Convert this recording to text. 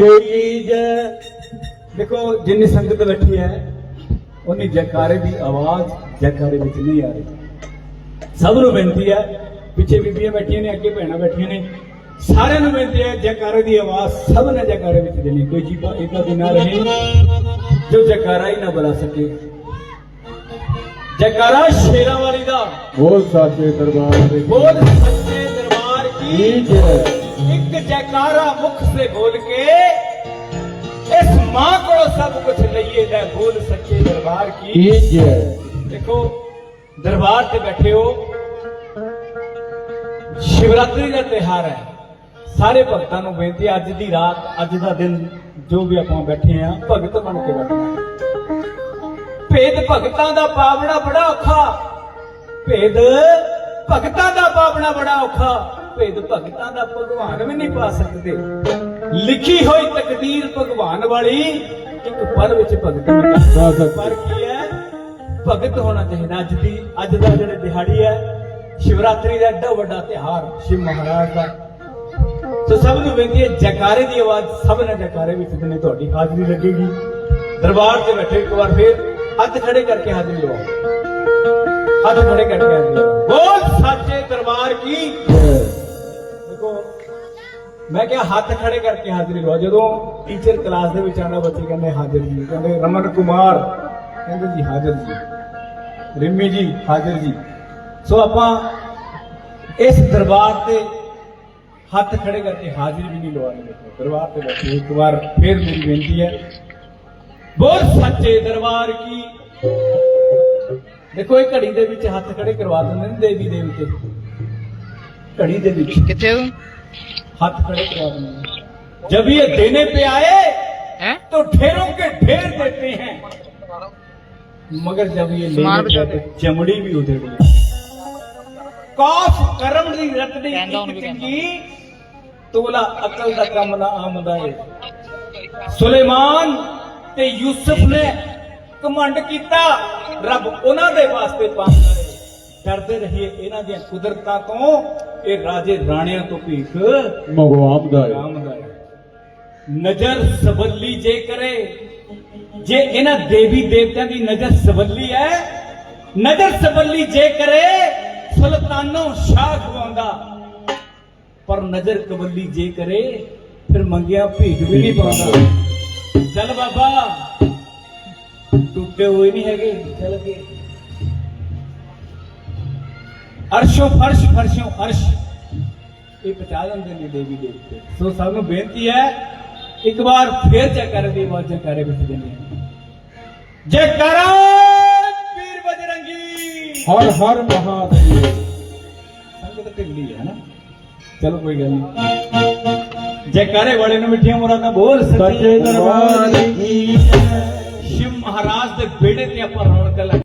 ਬੋਲੀਏ ਗਣਪਤੀ ਮਹਾਰਾਜ ਜੈ ਕੀ ਜੈ ਦੇਖੋ ਜਿੰਨੀ ਸੰਗਤ ਬੈਠੀ ਹੈ ਉਨੀ ਜੈਕਾਰੇ ਦੀ ਆਵਾਜ਼ ਜੈਕਾਰੇ ਵਿੱਚ ਨਹੀਂ ਆ ਰਹੀ। ਸਭ ਨੂੰ ਬੇਨਤੀ ਹੈ ਪਿੱਛੇ ਬੀਬੀਆਂ ਬੈਠੀਆਂ ਨੇ ਅੱਗੇ ਭੈਣਾਂ ਬੈਠੀਆਂ ਨੇ ਸਾਰਿਆਂ ਨੂੰ ਬੇਨਤੀ ਹੈ ਜੈਕਾਰੇ ਦੀ ਆਵਾਜ਼ ਸਭ ਨੇ ਜੈਕਾਰੇ ਵਿੱਚ ਦੇਣੀ ਕੋਈ ਜੀਵਾ ਇਦਾਂ ਦੀ ਨਾ ਰਹੇ ਜੋ ਜੈਕਾਰਾ ਹੀ ਨਾ ਬੁਲਾ ਸਕੇ। ਜੈਕਾਰਾ ਸ਼ੇਰਾਂ ਵਾਲੀ ਦਾ। ਬੋਲ ਸਾਚੇ ਦਰਬਾਰ ਦੇ ਬੋਲ ਸੱਚੇ ਦਰਬਾਰ ਕੀ ਜੈ ਇੱਕ ਜੈਕਾਰਾ ਮੁਖ ਸੇ ਬੋਲ ਕੇ ਇਸ ਮਾਂ ਕੋਲੋਂ ਸਭ ਕੁਝ ਲਈਏ ਲੈ ਬੋਲ ਸੱਚੇ ਦਰਬਾਰ ਕੀ। ਜੈ। ਦੇਖੋ ਦਰਬਾਰ ਤੇ ਬੈਠੇ ਹੋ ਸ਼ਿਵਰਾਤਰੀ ਦਾ ਤਿਹਾਰ ਹੈ। ਸਾਰੇ ਭਗਤਾਂ ਨੂੰ ਬੇਨਤੀ ਅੱਜ ਦੀ ਰਾਤ ਅੱਜ ਦਾ ਦਿਨ ਜੋ ਵੀ ਆਪਾਂ ਬੈਠੇ ਆ ਭਗਤ ਬਣ ਕੇ ਬੈਠਣਾ ਭੇਦ ਭਗਤਾਂ ਦਾ ਪਾਵਣਾ ਬੜਾ ਔਖਾ। ਭੇਦ ਭਗਤਾਂ ਦਾ ਪਾਵਣਾ ਬੜਾ ਔਖਾ। ਭੇਦ ਭਗਤਾਂ ਦਾ ਭਗਵਾਨ ਵੀ ਨਹੀਂ ਪਾ ਸਕਦੇ। ਲਿਖੀ ਹੋਈ ਤਕਦੀਰ ਭਗਵਾਨ ਵਾਲੀ ਇੱਕ ਪਲ ਵਿੱਚ ਭਗਤ ਨਹੀਂ ਪਰ ਕੀ ਹੈ? ਭਗਤ ਹੋਣਾ ਚਾਹੀਦਾ ਅੱਜ ਦੀ ਅੱਜ ਦਾ ਜਿਹੜਾ ਦਿਹਾੜੀ ਹੈ, ਸ਼ਿਵਰਾਤਰੀ ਦਾ ਐਡਾ ਵੱਡਾ ਤਿਹਾਰ ਸ਼ਿਵ ਮਹਾਰਾਜ ਦਾ। ਸੋ ਸਭ ਨੂੰ ਬੇਨਤੀ ਹੈ, ਜੈਕਾਰੇ ਦੀ ਆਵਾਜ਼ ਸਭ ਨੇ ਜੈਕਾਰੇ ਵਿੱਚ ਦੇਣੀ, ਤੁਹਾਡੀ ਹਾਜ਼ਰੀ ਲੱਗੇਗੀ। ਦਰਬਾਰ ਤੇ ਬੈਠੇ ਇੱਕ ਵਾਰ ਫੇਰ ਹੱਥ ਖੜੇ ਕਰਕੇ ਹਾਜ਼ਰੀ ਲਵਾਓ। ਹੱਥ ਖੜੇ ਕਰਕੇ ਹਾਜ਼ਰੀ ਲਵਾਓ। ਬੋਲ ਸੱਚੇ ਦਰਬਾਰ ਕੀ? ਜੈ ਮੈਂ ਕਿਹਾ ਹੱਥ ਖੜੇ ਕਰਕੇ ਹਾਜ਼ਰੀ ਲਵਾਓ ਜਦੋਂ ਟੀਚਰ ਕਲਾਸ ਦੇ ਵਿੱਚ ਆਉਂਦਾ, ਬੱਚੇ ਕਹਿੰਦੇ ਹਾਜ਼ਰ ਜੀ। ਕਹਿੰਦੇ ਰਮਨ ਕੁਮਾਰ। ਕਹਿੰਦੇ ਜੀ ਹਾਜ਼ਰ ਜੀ। ਰਿੰਮੀ ਜੀ ਹਾਜ਼ਰ ਜੀ। ਸੋ ਆਪਾਂ ਇਸ ਦਰਬਾਰ ਤੇ ਹੱਥ ਖੜੇ ਕਰਕੇ ਹਾਜ਼ਰੀ ਵੀ ਨਹੀਂ ਲਵਾਉਣੀ। ਦਰਬਾਰ ਤੇ ਬੈਠੇ ਇੱਕ ਵਾਰ ਫੇਰ ਮੇਰੀ ਬੇਨਤੀ ਹੈ। ਬਹੁਤ ਸੱਚੇ ਦਰਬਾਰ ਕੀ? ਦੇਖੋ, ਇਹ ਘੜੀ ਦੇ ਵਿੱਚ ਹੱਥ ਖੜੇ ਕਰਵਾ ਦਿੰਦੇ ਨੇ ਦੇਵੀ ਦੇਵਤੇ ਘੜੀ ਦੇ ਵਿੱਚ कितने हो हाथ खड़े करवा देंगे जब ये देने पे आए हैं तो ढेरों के ढेर देते हैं मगर जब ये मार लेने पे आए, तो चमड़ी भी उधेड़ ली कौफ करम दी रतनी कहंदा हूं भी एक कहंदा। चंगी तोला अकल ਦਾ ਕੰਮ ਨਾ ਆਮਦਾ ਏ ਸੁਲੇਮਾਨ ਤੇ ਯੂਸਫ ਨੇ ਕਮੰਡ ਕੀਤਾ ਰੱਬ ਉਹਨਾਂ ਦੇ ਵਾਸਤੇ ਪਾਸ ਕਰੇ ਡਰਦੇ ਰਹੀਏ ਇਹਨਾਂ ਦੀਆਂ ਕੁਦਰਤਾਂ ਤੋਂ ਇਹ ਰਾਜੇ ਰਾਣਿਆਂ ਤੋਂ ਭੀਖ ਭਗਵਾਨ ਦਾ ਹੈ। ਰਾਮ ਦਾ ਹੈ। ਨਜ਼ਰ ਸਬੱਲੀ ਜੇ ਕਰੇ ਜੇ ਇਹਨਾਂ ਦੇਵੀ ਦੇਵਤਿਆਂ ਦੀ ਨਜ਼ਰ ਸਬੱਲੀ ਹੈ ਨਜ਼ਰ ਸਬੱਲੀ ਜੇ ਕਰੇ ਸੁਲਤਾਨੋਂ ਸ਼ਾਹ ਖਵਾਉਂਦਾ ਪਰ ਨਜ਼ਰ ਕਬੱਲੀ ਜੇ ਕਰੇ ਫਿਰ ਮੰਗਿਆ ਭੀਖ ਵੀ ਨਹੀਂ ਪਾਉਂਦਾ ਚੱਲ ਬਾਬਾ ਟੁੱਟੇ ਹੋਏ ਨਹੀਂ ਹੈਗੇ ਚੱਲ ਕੇ ਅਰਸ਼ੋ ਫਰਸ਼ ਫਰਸ਼ੋਂ ਅਰਸ਼। ਇਹ ਪਹੁੰਚਾ ਜਾਂਦੇ ਨੇ ਦੇਵੀ ਦੇਵਤੇ ਸੋ ਸਭ ਨੂੰ ਬੇਨਤੀ ਹੈ ਇੱਕ ਵਾਰ ਫੇਰ ਜੈਕਾਰੇ ਦੀ ਆਵਾਜ਼ ਜੈਕਾਰੇ ਵਿੱਚ ਦੇਣੀ ਹੈ ਜੈਕਾਰਾ ਪੀਰ ਬਜਰੰਗੀ! ਹਰ ਹਰ ਮਹਾਦੇਵ। ਸੰਗਤ ਢਿੱਲੀ ਹੈ ਨਾ? ਚਲੋ ਕੋਈ ਗੱਲ ਨਹੀਂ। ਜੈਕਾਰੇ ਵਾਲੇ ਨੂੰ ਮਿੱਠੀਆਂ ਮੁਰਾਦਾਂ ਬੋਲ ਸੱਚੇ ਦਰਬਾਰ ਕੀ ਜੈ। ਸ਼ਿਵ ਮਹਾਰਾਜ ਦੇ ਬੇੜੇ ਤੇ ਆਪਾਂ ਰੌਣਕ ਲਾ